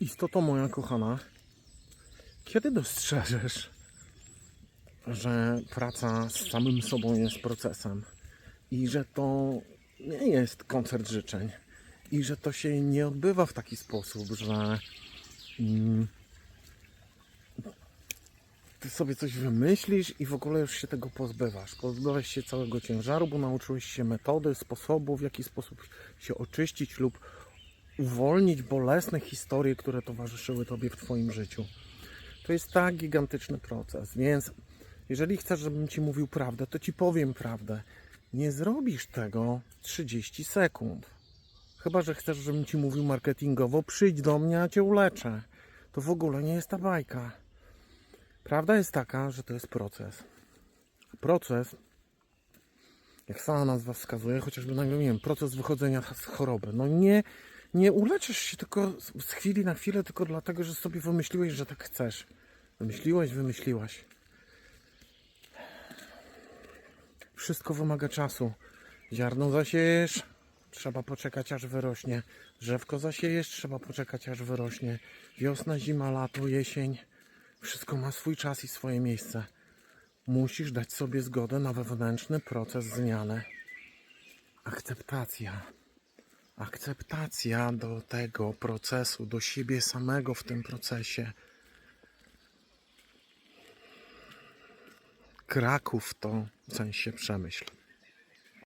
Istoto moja kochana, kiedy dostrzeżesz, że praca z samym sobą jest procesem i że to nie jest koncert życzeń i że to się nie odbywa w taki sposób, że mm, ty sobie coś wymyślisz i w ogóle już się tego pozbywasz. Pozbywasz się całego ciężaru, bo nauczyłeś się metody, sposobu, w jaki sposób się oczyścić lub uwolnić bolesne historie, które towarzyszyły Tobie w Twoim życiu. To jest tak gigantyczny proces, więc jeżeli chcesz, żebym Ci mówił prawdę, to Ci powiem prawdę. Nie zrobisz tego 30 sekund. Chyba, że chcesz, żebym Ci mówił marketingowo, przyjdź do mnie, a Cię uleczę. To w ogóle nie jest ta bajka. Prawda jest taka, że to jest proces. Proces, jak sama nazwa wskazuje, chociażby na nie wiem, proces wychodzenia z choroby. No nie, nie uleczysz się tylko z chwili na chwilę, tylko dlatego, że sobie wymyśliłeś, że tak chcesz. Wymyśliłeś, wymyśliłaś. Wszystko wymaga czasu. Ziarno zasiejesz, trzeba poczekać aż wyrośnie. Drzewko zasiejesz, trzeba poczekać aż wyrośnie. Wiosna, zima, lato, jesień. Wszystko ma swój czas i swoje miejsce. Musisz dać sobie zgodę na wewnętrzny proces zmiany. Akceptacja. Akceptacja do tego procesu, do siebie samego w tym procesie. Kraków to w sensie przemyśl.